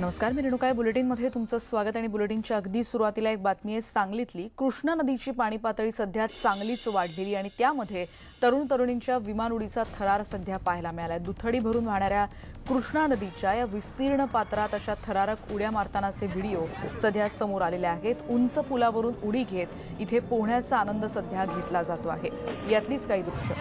नमस्कार मी रेणुकाय बुलेटिनमध्ये तुमचं स्वागत आणि बुलेटिनच्या अगदी सुरुवातीला एक बातमी आहे सांगलीतली. कृष्णा नदीची पाणी पातळी सध्या चांगलीच वाढलेली आणि त्यामध्ये तरुण तरुणींच्या विमान उडीचा थरार सध्या पाहायला मिळाला दुथडी भरून वाहणाऱ्या कृष्णा नदीच्या या विस्तीर्ण पात्रात अशा थरारक उड्या मारतानाचे व्हिडिओ सध्या समोर आलेले आहेत. उंच पुलावरून उडी घेत इथे पोहण्याचा आनंद सध्या घेतला जातो आहे. यातलीच काही दृश्य.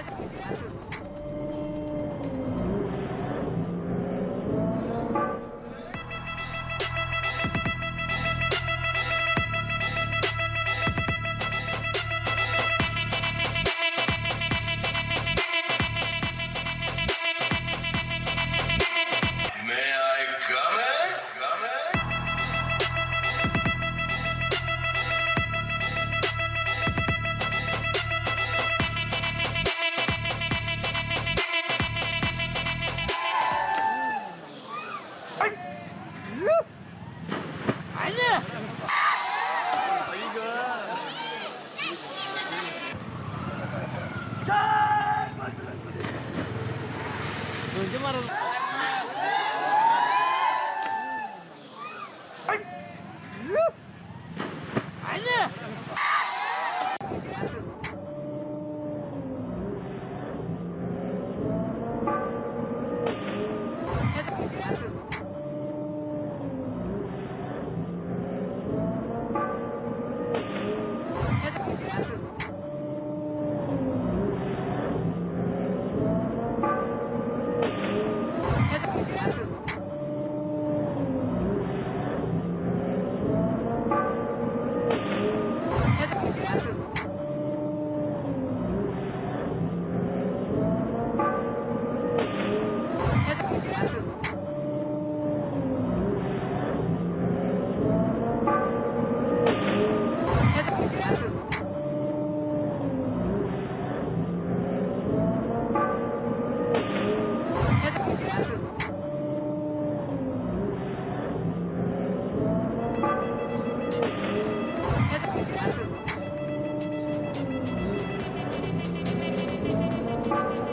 ते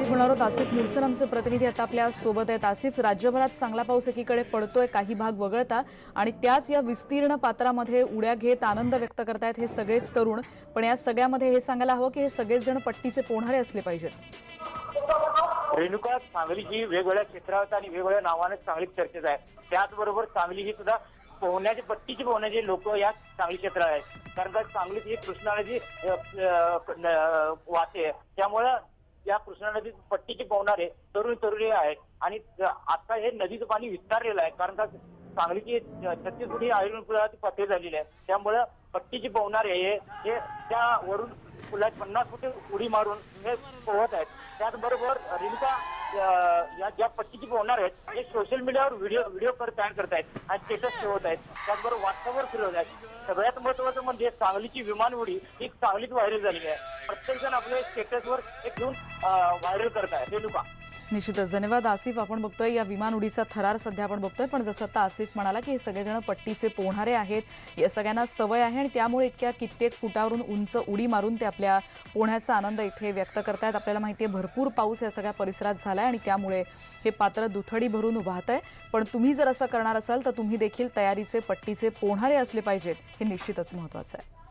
होणार आहोत आसिफ मुरसल आमचे प्रतिनिधी आता आपल्यासोबत आहेत. आसिफ राज्यभरात चांगला पाऊस एकीकडे पडतोय काही भाग वगळता आणि त्याच या विस्तीर्ण पात्रामध्ये उड्या घेत आनंद व्यक्त करतायत हे सगळेच तरुण. पण या सगळ्यामध्ये हे सांगायला हवं की हे सगळेच जण पट्टीचे पोहणारे असले पाहिजेत. रेणुका सांगली ही वेगवेगळ्या क्षेत्रात आणि वेगवेगळ्या नावाने चांगली चर्चेत आहे. त्याचबरोबर सांगली ही सुद्धा पोहण्याची पट्टीची पोहण्याचे लोक या सांगली क्षेत्रात आहेत. कारण का सांगलीत ही कृष्णा नदी वाहते. त्यामुळं या कृष्णा नदी पट्टीचे पोहणारे तरुण तरुणी आहेत. आणि आता हे नदीचं पाणी विस्तारलेलं आहे. कारण का सांगलीची छत्तीस फुटी आयुर्वेद पुलाची पातळी झालेली आहे त्यामुळं पट्टीची पोहणारे हे हे त्या वरून पुलात पन्नास फुटे उडी मारून हे पोहत आहेत. त्याचबरोबर रेणुका या ज्या पट्टीची पोहणार आहेत हे सोशल मीडियावर व्हिडिओ व्हिडिओ तयार करतायत. स्टेटस ठेवत आहेत. त्याचबरोबर व्हॉट्सअपवर फिरवत आहेत. सगळ्यात महत्वाचं म्हणजे सांगलीची विमान उडी ही सांगलीत व्हायरल झालेली आहे. प्रत्येक जण आपल्या स्टेटसवर एक घेऊन व्हायरल करत आहे रेणुका निश्चितच. धन्यवाद आसिफ. आपण बघतोय या विमान उडीचा थरार सध्या आपण बघतोय पण जसं आता आसिफ म्हणाला की हे सगळेजण पट्टीचे पोहणारे आहेत या सगळ्यांना सवय आहे आणि त्यामुळे इतक्या कित्येक फुटावरून उंच उडी मारून ते आपल्या पोहण्याचा आनंद इथे व्यक्त करतायत. आपल्याला माहिती आहे भरपूर पाऊस या सगळ्या परिसरात झालाय आणि त्यामुळे हे पात्र दुथडी भरून वाहत आहे पण तुम्ही जर असं करणार असाल तर तुम्ही देखील तयारीचे पट्टीचे पोहणारे असले पाहिजेत. हे निश्चितच महत्वाचं आहे.